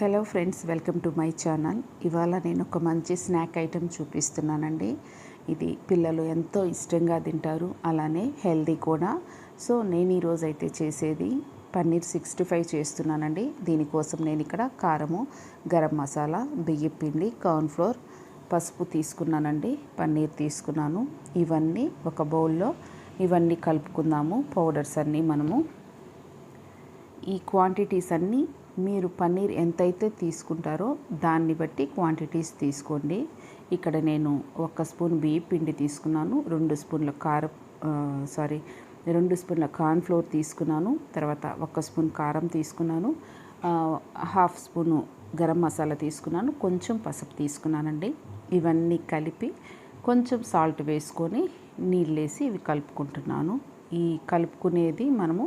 Hello friends welcome to my channel. ఇవాళ నేను ఒక మంచి స్నాక్ ఐటెం చూపిస్తున్నానండి. ఇది పిల్లలు ఎంతో ఇష్టంగా తింటారు అలానే హెల్దీ కూడా. సో నేను ఈరోజు అయితే చేసేది పన్నీర్ సిక్స్టీ ఫైవ్ చేస్తున్నానండి. దీనికోసం నేను ఇక్కడ కారము గరం మసాలా బియ్యం పిండి కార్న్ఫ్లోర్ పసుపు తీసుకున్నానండి. పన్నీర్ తీసుకున్నాను. ఇవన్నీ ఒక బౌల్లో ఇవన్నీ కలుపుకుందాము. పౌడర్స్ అన్నీ మనము ఈ క్వాంటిటీస్ అన్నీ మీరు పన్నీర్ ఎంతైతే తీసుకుంటారో దాన్ని బట్టి క్వాంటిటీస్ తీసుకోండి. ఇక్కడ నేను ఒక స్పూన్ బియ్య పిండి తీసుకున్నాను రెండు స్పూన్ల కారం సారీ రెండు స్పూన్ల కార్న్ఫ్లోర్ తీసుకున్నాను తర్వాత ఒక స్పూన్ కారం తీసుకున్నాను హాఫ్ స్పూను గరం మసాలా తీసుకున్నాను కొంచెం పసుపు తీసుకున్నానండి. ఇవన్నీ కలిపి కొంచెం సాల్ట్ వేసుకొని నీళ్ళేసి ఇవి కలుపుకుంటున్నాను. ఈ కలుపుకునేది మనము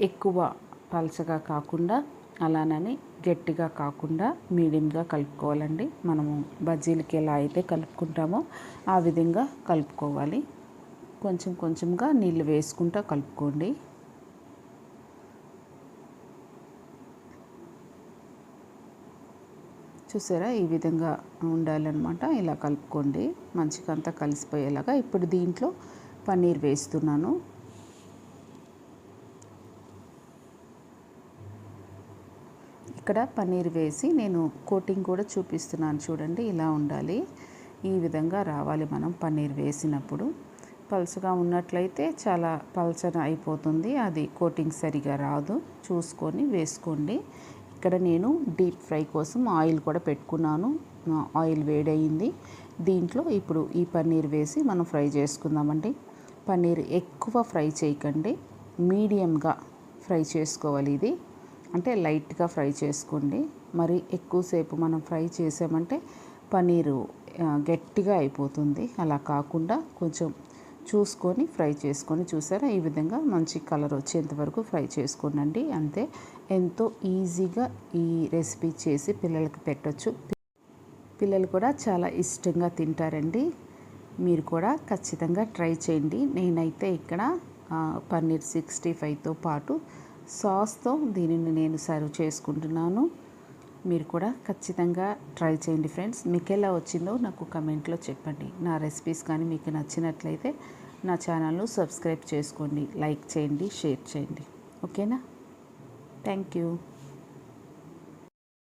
ఎక్కువ పలచగా కాకుండా అలానని గట్టిగా కాకుండా మీడియంగా కలుపుకోవాలండి. మనము బజ్జీలకి ఎలా అయితే కలుపుకుంటామో ఆ విధంగా కలుపుకోవాలి. కొంచెం కొంచెంగా నీళ్ళు వేసుకుంటూ కలుపుకోండి. చూసారా? ఈ విధంగా ఉండాలన్నమాట. ఇలా కలుపుకోండి. మంచిగా అంతా కలిసిపోయేలాగా. ఇప్పుడు దీంట్లో పన్నీర్ వేస్తున్నాను. ఇక్కడ పన్నీర్ వేసి నేను కోటింగ్ కూడా చూపిస్తున్నాను చూడండి ఇలా ఉండాలి. ఈ విధంగా రావాలి మనం పన్నీర్ వేసినప్పుడు. పలుచగా ఉన్నట్లయితే చాలా పల్చన అయిపోతుంది అది కోటింగ్ సరిగా రాదు. చూసుకొని వేసుకోండి. ఇక్కడ నేను డీప్ ఫ్రై కోసం ఆయిల్ కూడా పెట్టుకున్నాను ఆయిల్ వేడయింది. దీంట్లో ఇప్పుడు ఈ పన్నీర్ వేసి మనం ఫ్రై చేసుకుందామండి. పన్నీర్ ఎక్కువ ఫ్రై చేయకండి మీడియంగా ఫ్రై చేసుకోవాలి ఇది. అంటే లైట్గా ఫ్రై చేసుకోండి. మరి ఎక్కువసేపు మనం ఫ్రై చేసామంటే పనీరు గట్టిగా అయిపోతుంది. అలా కాకుండా కొంచెం చూసుకొని ఫ్రై చేసుకొని చూసారా? ఈ విధంగా మంచి కలర్ వచ్చేంత వరకు ఫ్రై చేసుకోనండి. అంతే. ఎంతో ఈజీగా ఈ రెసిపీ చేసి పిల్లలకి పెట్టచ్చు. పిల్లలు కూడా చాలా ఇష్టంగా తింటారండి. మీరు కూడా ఖచ్చితంగా ట్రై చేయండి. నేనైతే ఇక్కడ పన్నీర్ సిక్స్టీ ఫైవ్తో పాటు సాస్తో దీనిని నేను సర్వ్ చేసుకుంటున్నాను. మీరు కూడా ఖచ్చితంగా ట్రై చేయండి ఫ్రెండ్స్. మీకు ఎలా వచ్చిందో నాకు కమెంట్లో చెప్పండి. నా రెసిపీస్ కానీ మీకు నచ్చినట్లయితే నా ఛానల్ను సబ్స్క్రైబ్ చేసుకోండి. లైక్ చేయండి షేర్ చేయండి. ఓకేనా? Thank you.